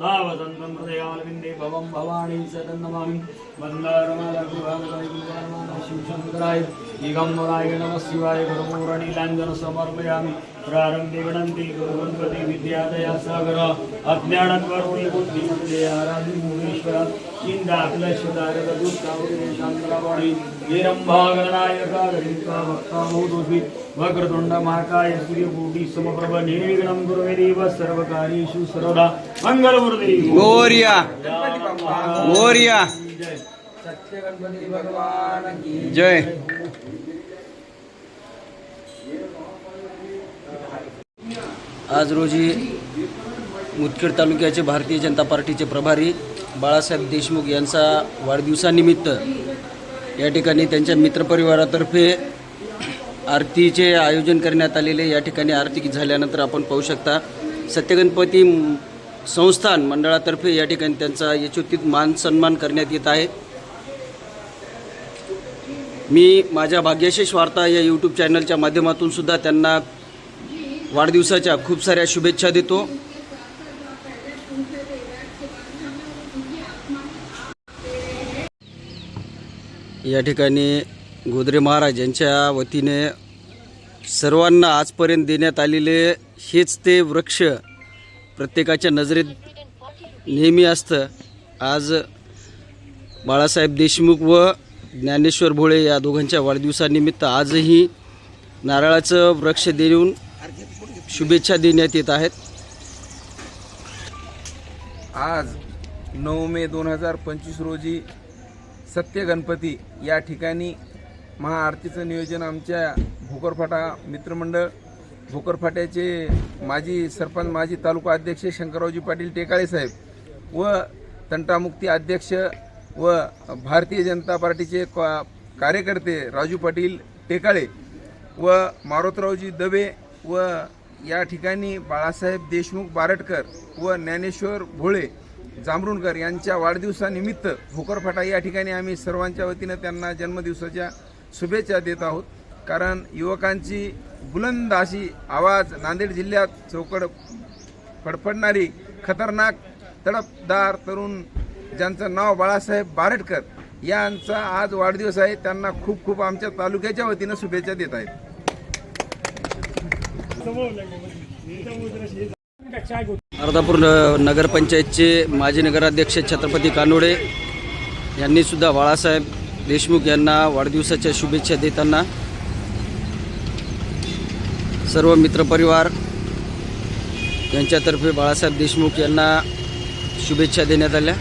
हृदयालविन्दे भवं भवानी सदन्नमामि नमामि शिवशङ्कराय दिगम्बराय नमः शिवाय गुरुमूरणीलाञ्जन समर्पयामि। प्रारम्भे गणन्ति गुरुगणपति विद्यादया सागर। अज्ञानत्वरुणि बुद्धिमते आराधि भुवनेश्वर। इंदाक्लशदारदुष्टावृशान्तरवाणी निरम्भागणनायका गणिका भक्तामोदुषि वक्रतुण्ड महाकाय सूर्यकोटि समप्रभ निर्विघ्नं गुरुवे देव। सर्वकार्येषु सर्वदा मङ्गलमूर्ति। मोर्या मोर्या सत्य गणपती भगवान की जय। आज रोजी मुदखेड तालुक्याचे भारतीय जनता पार्टीचे प्रभारी बाळासाहेब देशमुख यांचा वाढदिवसानिमित्त या ठिकाणी त्यांच्या मित्रपरिवारातर्फे आरतीचे आयोजन करण्यात आलेले या ठिकाणी आरती झाल्यानंतर आपण पाहू शकता सत्यगणपती संस्थान मंडळातर्फे या ठिकाणी त्यांचा यचोचित मान सन्मान करण्यात येत आहे. मी माझ्या भाग्यशेष वार्ता या यूट्यूब चॅनलच्या माध्यमातून सुद्धा त्यांना वाढदिवसाच्या खूप साऱ्या शुभेच्छा देतो. या ठिकाणी गोदरे महाराज यांच्या वतीने सर्वांना आजपर्यंत देण्यात आलेले हेच ते वृक्ष प्रत्येकाच्या नजरेत नेहमी असतं. आज बाळासाहेब देशमुख व ज्ञानेश्वर भोळे या दोघांच्या वाढदिवसानिमित्त आजही नारळाचं वृक्ष देऊन शुभेच्छा देण्यात येत आहेत. आज नऊ मे दोन हजार पंचवीस रोजी सत्य गणपती या ठिकाणी महाआरतीचं नियोजन आमच्या भोकरफाटा मित्रमंडळ भोकरफाट्याचे माजी सरपंच माजी तालुका अध्यक्ष शंकररावजी पाटील टेकाळे साहेब व तंटामुक्ती अध्यक्ष व भारतीय जनता पार्टीचे का- कार्यकर्ते राजू पाटील टेकाळे व मारोतरावजी दबे व या ठिकाणी बाळासाहेब देशमुख बारटकर व ज्ञानेश्वर भोळे जांभरुणकर यांच्या वाढदिवसानिमित्त भोकरफाटा या ठिकाणी आम्ही सर्वांच्या वतीनं त्यांना जन्मदिवसाच्या शुभेच्छा देत आहोत. कारण युवकांची बुलंद अशी आवाज नांदेड जिल्ह्यात चौकड फडफडणारी खतरनाक तडपदार तरुण ज्यांचं नाव बाळासाहेब बारटकर यांचा आज वाढदिवस आहे त्यांना खूप खूप आमच्या तालुक्याच्या वतीनं शुभेच्छा देत आहेत. अर्धापूर नगरपंचायतचे माजी नगराध्यक्ष छत्रपती कानोडे यांनी सुद्धा बाळासाहेब देशमुख यांना वाढदिवसाच्या शुभेच्छा देताना सर्व मित्रपरिवार यांच्यातर्फे बाळासाहेब देशमुख यांना शुभेच्छा देण्यात आल्या.